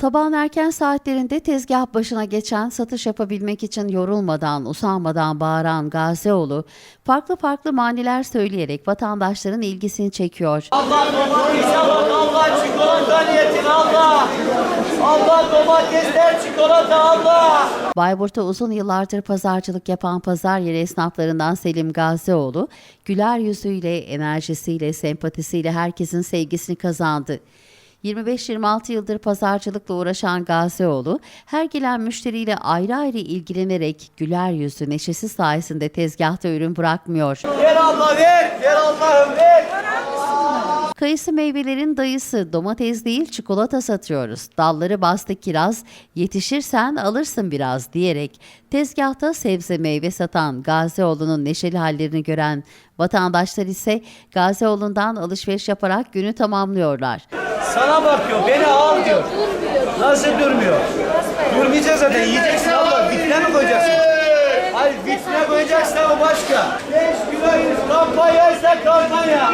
Sabahın erken saatlerinde tezgah başına geçen, satış yapabilmek için yorulmadan, usanmadan bağıran Gazioğlu, farklı farklı maniler söyleyerek vatandaşların ilgisini çekiyor. Allah domatese bak Allah çikolata niyetin Allah. Allah domatesler çikolata Allah. Bayburt'ta uzun yıllardır pazarcılık yapan pazar yeri esnaflarından Selim Gazioğlu, güler yüzüyle, enerjisiyle, sempatisiyle herkesin sevgisini kazandı. 25-26 yıldır pazarcılıkla uğraşan Gazioğlu, her gelen müşteriyle ayrı ayrı ilgilenerek güler yüzü neşesi sayesinde tezgahta ürün bırakmıyor. Ver Allah ver. Ver Allah'ım ver. Kayısı meyvelerin dayısı domates değil çikolata satıyoruz. Dalları bastı kiraz, yetişirsen alırsın biraz diyerek tezgahta sebze meyve satan Gazioğlu'nun neşeli hallerini gören vatandaşlar ise Gazioğlu'ndan alışveriş yaparak günü tamamlıyorlar. Sana bakıyor beni al diyor. Nasıl durmuyor? Durmayacağız zaten yiyeceksin abla. Vitrine mi koyacaksın? Hayır vitrine koyacaksın o başka. 5 kilo 100 kampanya ise kampanya.